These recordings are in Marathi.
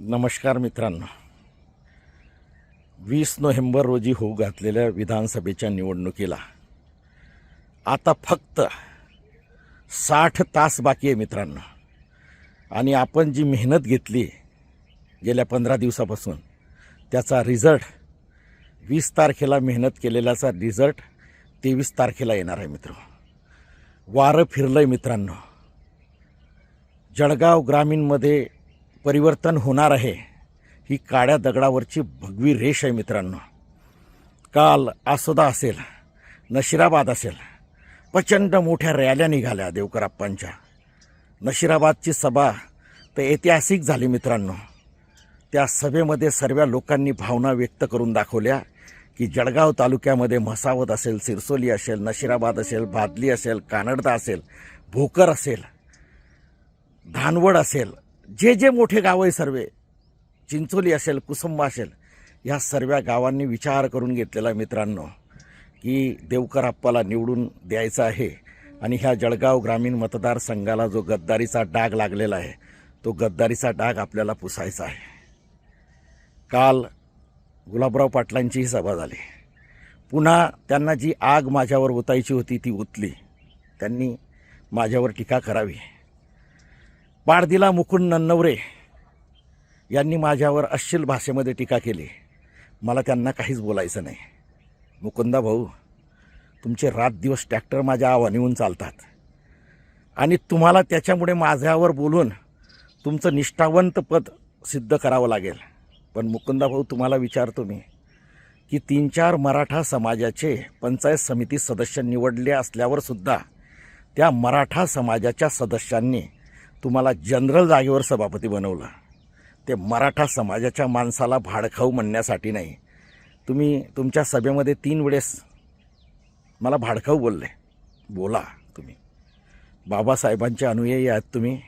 नमस्कार मित्रांनो. वीस नोव्हेंबर रोजी होऊ घातलेल्या विधानसभेच्या निवडणुकीला आता फक्त साठ तास बाकी आहे मित्रांनो. आणि आपण जी मेहनत घेतली गेल्या पंधरा दिवसापासून त्याचा रिझल्ट वीस तारखेला मेहनत केलेल्याचा रिझल्ट तेवीस तारखेला येणार आहे मित्र. वारं फिरलं आहे मित्रांनो. जळगाव ग्रामीणमध्ये परिवर्तन होणार आहे ही काळ्या दगडावरची भगवी रेष आहे मित्रांनो. काल आसोदा असेल नशिराबाद असेल प्रचंड मोठ्या रॅल्या निघाल्या देवकराप्पांच्या. नशिराबादची सभा तर ऐतिहासिक झाली मित्रांनो. त्या सभेमध्ये सर्व लोकांनी भावना व्यक्त करून दाखवल्या की जळगाव तालुक्यामध्ये म्हसावत असेल सिरसोली असेल नशिराबाद असेल भादली असेल कानडदा असेल भोकर असेल धानवड असेल जे जे मोठे गावं आहे सर्वे चिंचोली असेल कुसुंबा असेल ह्या सर्व गावांनी विचार करून घेतलेला मित्रांनो की देवकर आप्पाला निवडून द्यायचं आहे आणि ह्या जळगाव ग्रामीण मतदारसंघाला जो गद्दारीचा डाग लागलेला आहे तो गद्दारीचा डाग आपल्याला पुसायचा आहे. काल गुलाबराव पाटलांचीही सभा झाली. पुन्हा त्यांना जी आग माझ्यावर ओतायची होती ती ओतली. त्यांनी माझ्यावर टीका करावी. पाडदिला मुकुंद नन्नवरे यांनी माझ्यावर अश्लील भाषेमध्ये टीका केली. मला त्यांना काहीच बोलायचं नाही. मुकुंदा भाऊ तुमचे रात दिवस ट्रॅक्टर माझ्या आवानीहून चालतात. आणि तुम्हाला त्याच्यामुळे माझ्यावर बोलून तुमचं निष्ठावंत पद सिद्ध करावं लागेल. पण मुकुंदा भाऊ तुम्हाला विचारतो मी की तीन चार मराठा समाजाचे पंचायत समिती सदस्य निवडले असल्यावर सुद्धा त्या मराठा समाजाच्या सदस्यांनी तुम्हाला जनरल जागेवर सभापती बनवलं. ते मराठा समाजाच्या माणसाला भाडखाऊ म्हणण्यासाठी नाही. तुम्ही तुमच्या सभेमध्ये तीन वेळेस मला भाडखाऊ बोलले. बोला तुम्ही. बाबासाहेबांचे अनुयायी आहेत तुम्ही.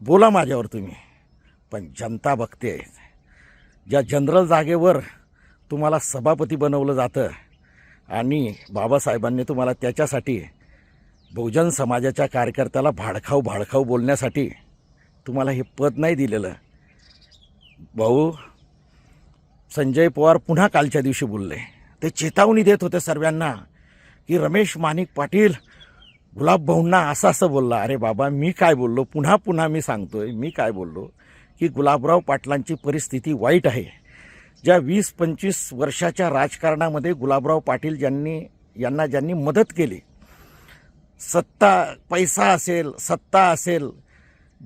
बोला माझ्यावर तुम्ही. पण जनता बघते ज्या जनरल जागेवर तुम्हाला सभापती बनवलं जातं आणि बाबासाहेबांनी तुम्हाला त्याच्यासाठी बहुजन समाजाच्या कार्यकर्त्याला भाडखाऊ भाडखाऊ बोलण्यासाठी तुम्हाला हे पद नाही दिलेलं. भाऊ संजय पवार पुन्हा कालच्या दिवशी बोलले. ते चेतावणी देत होते सर्वांना की रमेश माणिक पाटील गुलाबभाऊंना असं असं बोलला. अरे बाबा मी काय बोललो? पुन्हा पुन्हा मी सांगतोय मी काय बोललो? की गुलाबराव पाटलांची परिस्थिती वाईट आहे. ज्या वीस पंचवीस वर्षाच्या राजकारणामध्ये गुलाबराव पाटील ज्यांनी यांना ज्यांनी मदत केली सत्ता पैसा असेल सत्ता असेल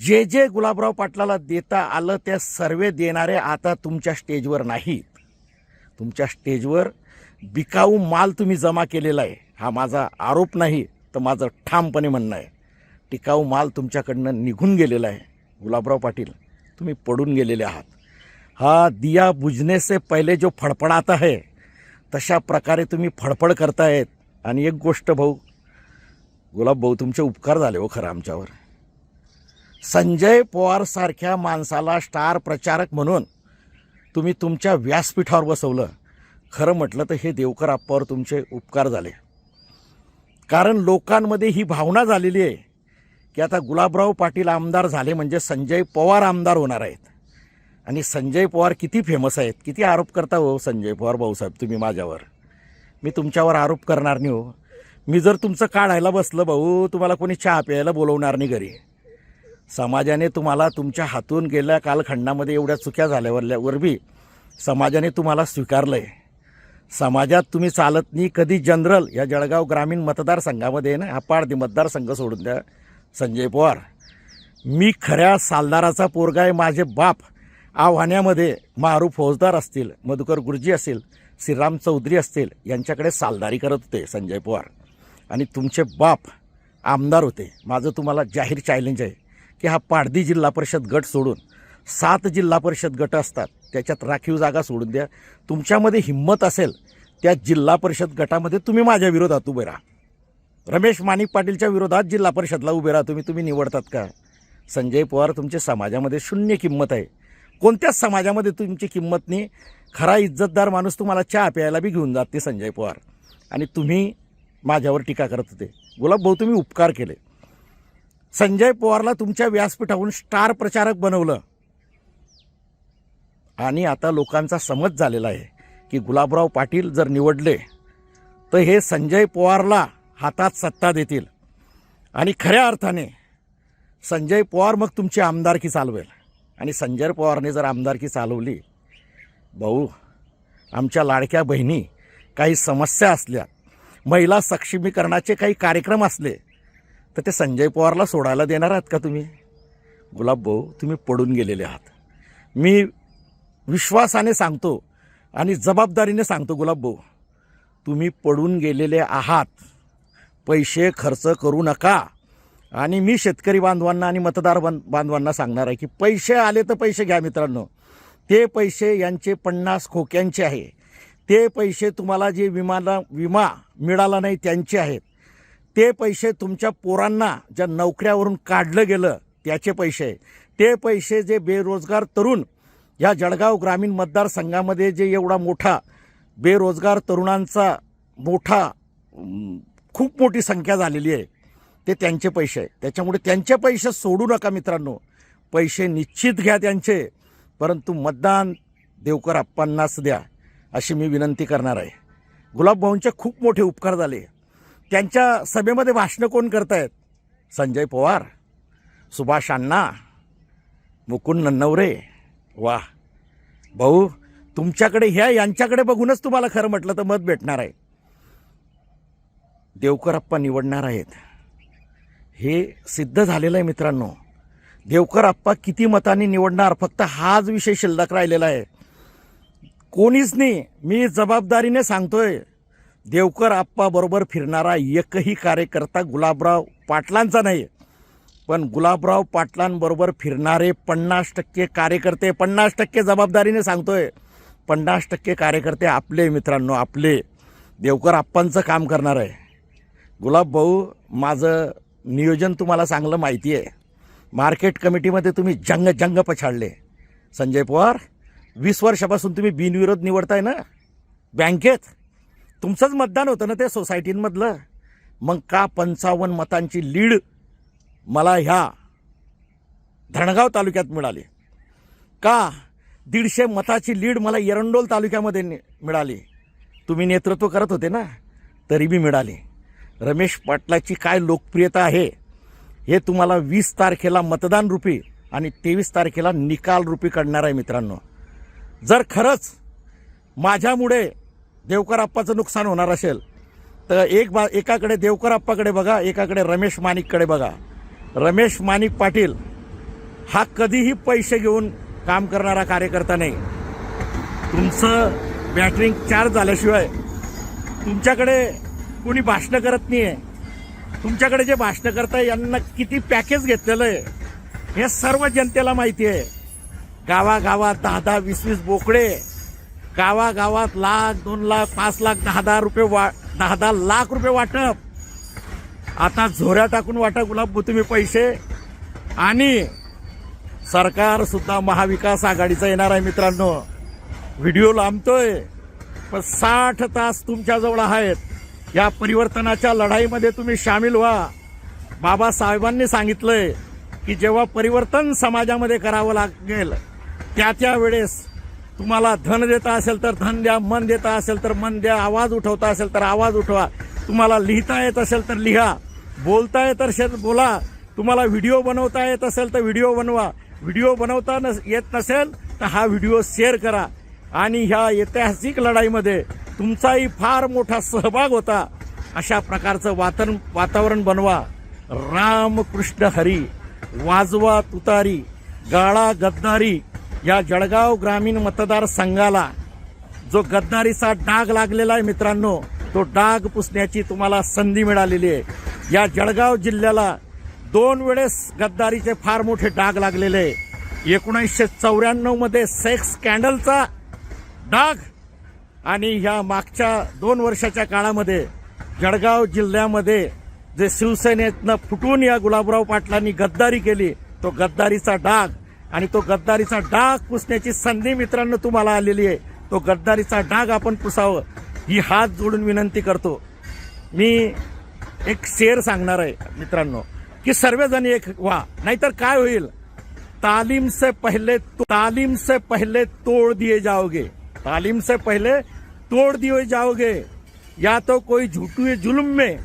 जे जे गुलाबराव पाटलाला देता आलं त्या सर्व देणारे आता तुमच्या स्टेजवर नाहीत. तुमच्या स्टेजवर बिकाऊ माल तुम्ही जमा केलेला आहे. हा माझा आरोप नाही तर माझं ठामपणे म्हणणं आहे. टिकाऊ माल तुमच्याकडनं निघून गेलेला आहे गुलाबराव पाटील. तुम्ही पडून गेलेले आहात. हा दिया बुजने से पहिले जो फडफडात आहे तशा प्रकारे तुम्ही फडफड करतायत. आणि एक गोष्ट भाऊ गुलाब भाऊ तुमचे उपकार झाले हो खरं आमच्यावर. संजय पवारसारख्या माणसाला स्टार प्रचारक म्हणून तुम्ही तुमच्या व्यासपीठावर बसवलं. खरं म्हटलं तर हे देवकर आप्पावर तुमचे उपकार झाले. कारण लोकांमध्ये ही भावना झालेली आहे की आता गुलाबराव पाटील आमदार झाले म्हणजे संजय पवार आमदार होणार आहेत. आणि संजय पवार किती फेमस आहेत किती आरोप करता हो संजय पवार भाऊसाहेब तुम्ही माझ्यावर. मी तुमच्यावर आरोप करणार नाही हो. मी जर तुमचं काढायला बसलं भाऊ तुम्हाला कोणी चहा प्यायला बोलवणार नाही घरी. समाजाने तुम्हाला तुमच्या हातून गेल्या कालखंडामध्ये एवढ्या चुक्या झाल्यावर बी समाजाने तुम्हाला स्वीकारलं आहे समाजात तुम्ही चालत नाही कधी जनरल या जळगाव ग्रामीण मतदारसंघामध्ये ना हा पाडदी मतदारसंघ सोडून द्या संजय पवार. मी खऱ्या सालदाराचा पोरगा आहे माझे बाप आव्हाण्यामध्ये मारू फौजदार असतील मधुकर गुरुजी असतील श्रीराम चौधरी असतील यांच्याकडे सालदारी करत होते संजय पवार. आणि तुमचे बाप आमदार होते. माझं तुम्हाला जाहीर चॅलेंज आहे की हा पाडदी जिल्हा परिषद गट सोडून सात जिल्हा परिषद गट असतात. त्याच्यात राखीव जागा सोडून द्या. तुमच्यामध्ये हिंमत असेल त्या जिल्हा परिषद गटामध्ये तुम्ही माझ्या विरोधात उभे राहा. रमेश माणिक पाटीलच्या विरोधात जिल्हा परिषदला उभे राहा. तुम्ही तुम्ही निवडतात का? संजय पवार तुमच्या समाजामध्ये शून्य किंमत आहे. कोणत्याच समाजामध्ये तुमची किंमत नाही. खरा इज्जतदार माणूस तुम्हाला चहा प्यायला बी घेऊन जाते संजय पवार. आणि तुम्ही माझ्यावर टीका करत होते. गुलाब भाऊ तुम्ही उपकार केले. संजय पवारला तुमच्या व्यासपीठाहून स्टार प्रचारक बनवलं. आणि आता लोकांचा समज झालेला आहे की गुलाबराव पाटील जर निवडले तर हे संजय पवारला हातात सत्ता देतील. आणि खऱ्या अर्थाने संजय पवार मग तुमची आमदारकी चालवेल. आणि संजय पवारने जर आमदारकी चालवली भाऊ आमच्या लाडक्या बहिणी काही समस्या असल्या महिला सक्षमीकरणाचे काही कार्यक्रम असले तर ते संजय पवारला सोडायला देणार आहात का तुम्ही? गुलाब भाऊ तुम्ही पडून गेलेले आहात. मी विश्वासाने सांगतो आणि जबाबदारीने सांगतो गुलाब भाऊ तुम्ही पडून गेलेले आहात. पैसे खर्च करू नका. आणि मी शेतकरी बांधवांना आणि मतदार बांधवांना सांगणार आहे की पैसे आले तर पैसे घ्या मित्रांनो. ते पैसे यांचे पन्नास खोक्यांचे आहे. ते पैसे तुम्हाला जे विमाला विमा मिळाला नाही त्यांचे आहेत. ते पैसे तुमच्या पोरांना ज्या नोकऱ्यावरून काढलं गेलं त्याचे पैसे ते पैसे जे बेरोजगार तरुण या जळगाव ग्रामीण मतदारसंघामध्ये जे एवढा मोठा बेरोजगार तरुणांचा मोठा खूप मोठी संख्या झालेली आहे ते त्यांचे पैसे आहे त्याच्यामुळे त्यांचे पैसे सोडू नका मित्रांनो. पैसे निश्चित घ्या त्यांचे परंतु मतदान देवकर आप्पांनाच द्या. अशी मी विनंती करणार आहे. गुलाबभाऊंचे खूप मोठे उपकार झाले. त्यांच्या सभेमध्ये भाषणं कोण करतायत? संजय पवार सुभाष अण्णा मुकुंद नन्नवरे. वा भाऊ तुमच्याकडे ह्या यांच्याकडे बघूनच तुम्हाला खरं म्हटलं तर मत भेटणार आहे. देवकरप्पा निवडणार आहेत. हे सिद्ध झालेलं आहे मित्रांनो. देवकरप्पा किती मतांनी निवडणार? फक्त हाच विषय शिल्लक राहिलेला आहे. कोणीच नाही. मी जबाबदारीने सांगतोय देवकर आप्पा बरोबर फिरणारा एकही कार्यकर्ता गुलाबराव पाटलांचा नाही. पण गुलाबराव पाटलांबरोबर फिरणारे पन्नास टक्के कार्यकर्ते पन्नास टक्के जबाबदारीने सांगतोय. पन्नास टक्के कार्यकर्ते आपले मित्रांनो आपले. देवकर आप्पांचं काम करणार आहे. गुलाब भाऊ माझं नियोजन तुम्हाला चांगलं माहिती आहे. मार्केट कमिटीमध्ये तुम्ही जंग जंग पछाडले. संजय पवार वीस वर्षापासून तुम्ही बिनविरोध निवडताय ना? बँकेत? तुमचंच मतदान होतं ना ते सोसायटींमधलं? मग का पंचावन्न मतांची लीड मला ह्या धणगाव तालुक्यात मिळाली? का दीडशे मताची लीड मला एरंडोल तालुक्यामध्ये मिळाली? तुम्ही नेतृत्व करत होते ना तरी बी मिळाली. रमेश पाटलाची काय लोकप्रियता आहे? हे तुम्हाला वीस तारखेला मतदान रूपी आणि तेवीस तारखेला निकाल रूपी कळणार आहे मित्रांनो. जर खरंच माझ्यामुळे देवकरअप्पाचं नुकसान होणार असेल तर एक बा एकाकडे देवकरअप्पाकडे बघा एकाकडे रमेश माणिककडे बघा. रमेश माणिक पाटील हा कधीही पैसे घेऊन काम करणारा कार्यकर्ता नाही. तुमचं बॅटरिंग चार्ज झाल्याशिवाय तुमच्याकडे कोणी भाषणं करत नाही आहे तुमच्याकडे जे भाषणं करताय यांना किती पॅकेज घेतलेलं आहे हे सर्व जनतेला माहिती आहे. गावागावात दहा दहा वीस वीस बोकडे. गावागावात लाख दोन लाख पाच लाख दहा दहा रुपये वा दहा दहा लाख रुपये वाटप. आता झोऱ्या टाकून वाटा गुलाब तुम्ही पैसे. आणि सरकार सुद्धा महाविकास आघाडीचा येणार आहे मित्रांनो. व्हिडिओ लांबतोय पण साठ तास तुमच्याजवळ आहेत. या परिवर्तनाच्या लढाईमध्ये तुम्ही सामील व्हा. बाबासाहेबांनी सांगितलंय की जेव्हा परिवर्तन समाजामध्ये करावं लागेल त्या त्या वेळेस तुम्हाला धन देता असेल तर धन द्या मन देता असेल तर मन द्या आवाज उठवता असेल तर आवाज उठवा. तुम्हाला लिहिता येत असेल तर लिहा. बोलता येत असेल बोला. तुम्हाला व्हिडिओ बनवता येत असेल तर व्हिडिओ बनवा. व्हिडिओ बनवता नस येत नसेल तर हा व्हिडिओ शेअर करा. आणि ह्या ऐतिहासिक लढाईमध्ये तुमचाही फार मोठा सहभाग होता. अशा प्रकारचं वातन वातावरण बनवा. राम कृष्ण हरी. वाजवा तुतारी. गाळा गद्दारी. या जळगाव ग्रामीण मतदारसंघाला जो गद्दारीचा डाग लागलेला आहे मित्रांनो तो डाग पुसण्याची तुम्हाला संधी मिळालेली आहे. या जळगाव जिल्ह्याला दोन वेळेस गद्दारीचे फार मोठे डाग लागलेले आहे. एकोणीसशे चौऱ्याण्णवमध्ये सेक्स स्कॅन्डलचा डाग आणि ह्या मागच्या दोन वर्षाच्या काळामध्ये जळगाव जिल्ह्यामध्ये जे शिवसेनेतनं फुटून या गुलाबराव पाटलांनी गद्दारी केली तो गद्दारीचा डाग आणि तो गद्दारीचा डाग पुसण्याची संधी मित्रांनो तुम्हाला आलेली आहे. तो गद्दारीचा डाग आपण पुसावं ही हात जोडून विनंती करतो. मी एक शेर सांगणार आहे मित्रांनो की सर्वजण एक व्हा नाहीतर काय होईल? तालीम से पहले तालीम से पहले तोड़ दिए जाओगे. तालीम से पहले तोड़ दिए जाओगे. या तो कोई झूठे जुल्म में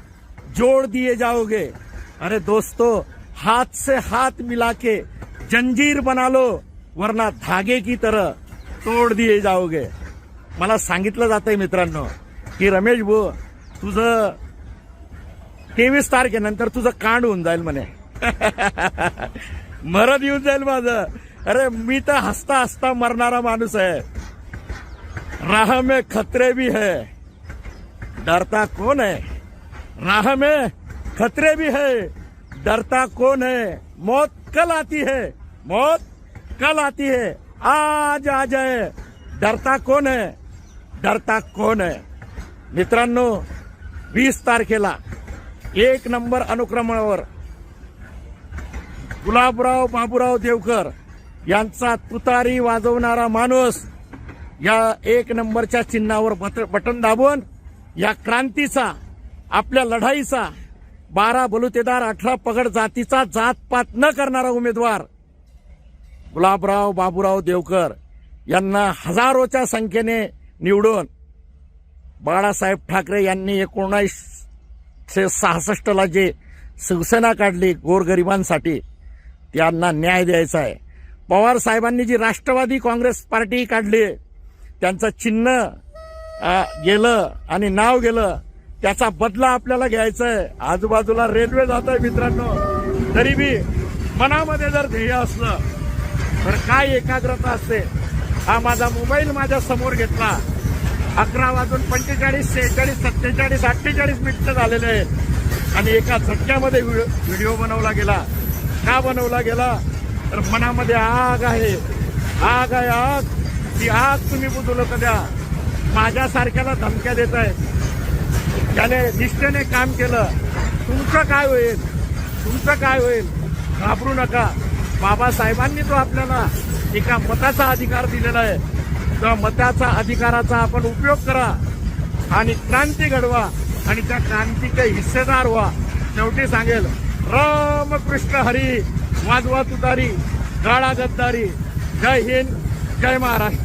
जोड़ दिए जाओगे. अरे दोस्तों हाथ से हाथ मिला के जंजीर बना लो वरना धागे की तरह तोड दिए जाओगे. मला सांगितलं जातंय मित्रांनो की रमेश भाऊ तुझं तेवीस तारखेनंतर तुझं कांड होऊन जाईल म्हणे. मरत येऊन जाईल माझं. अरे मी तर हसता हसता मरणारा माणूस आहे. राह में खतरे भी है. डरता कोण आहे? राह में खतरे भी है. डरता कौन है? मौत कल आती है। मौत कल आती है। आज आ जाए। डरता कौन है? डरता कौन है? मित्रांनो वीस तारखेला एक नंबर अनुक्रमावर गुलाबराव बाबूराव देवकर यांचा तुतारी वाजवणारा माणूस या एक नंबरच्या चिन्हावर बट- बटन दाबून या क्रांतीचा आपल्या लढाईचा बारा बलुतेदार अठरा पगड जातीचा जातपात न करणारा उमेदवार. गुलाबराव बाबूराव देवकर यांना हजारोच्या संख्येने निवडून बाळासाहेब ठाकरे यांनी एकोणावीसशे सहासष्टला जे शिवसेना काढली गोरगरिबांसाठी त्यांना न्याय द्यायचा आहे. पवार साहेबांनी जी राष्ट्रवादी काँग्रेस पार्टी काढली त्यांचं चिन्ह गेलं आणि नाव गेलं त्याचा बदला आपल्याला घ्यायचा आहे. आजूबाजूला रेल्वे जात आहे मित्रांनो. तरी बी मनामध्ये जर ध्येय असलं तर काय एकाग्रता असते? हा माझा मोबाईल माझ्यासमोर घेतला. अकरा वाजून पंचेचाळीस सेहेचाळीस सत्तेचाळीस अठ्ठेचाळीस मिनिटं झालेले आहेत. आणि एका झटक्यामध्ये व्हिडिओ व्हिडिओ बनवला गेला. का बनवला गेला? तर मनामध्ये आग आहे. आग आहे आग. ती आग तुम्ही बुजवलं का द्या. माझ्यासारख्याला धमक्या देत आहेत त्याने निष्ठेने काम केलं. तुमचं काय होईल? तुमचं काय होईल? घाबरू नका. बाबासाहेबांनी तो आपल्याला एका मताचा अधिकार दिलेला आहे. त्या मताचा अधिकाराचा आपण उपयोग करा आणि क्रांती घडवा आणि त्या क्रांतीचे हिस्सेदार व्हा. शेवटी सांगेल रामकृष्ण हरी वाजवा तुतारी काळा गद्दारी. जय हिंद जय महाराष्ट्र.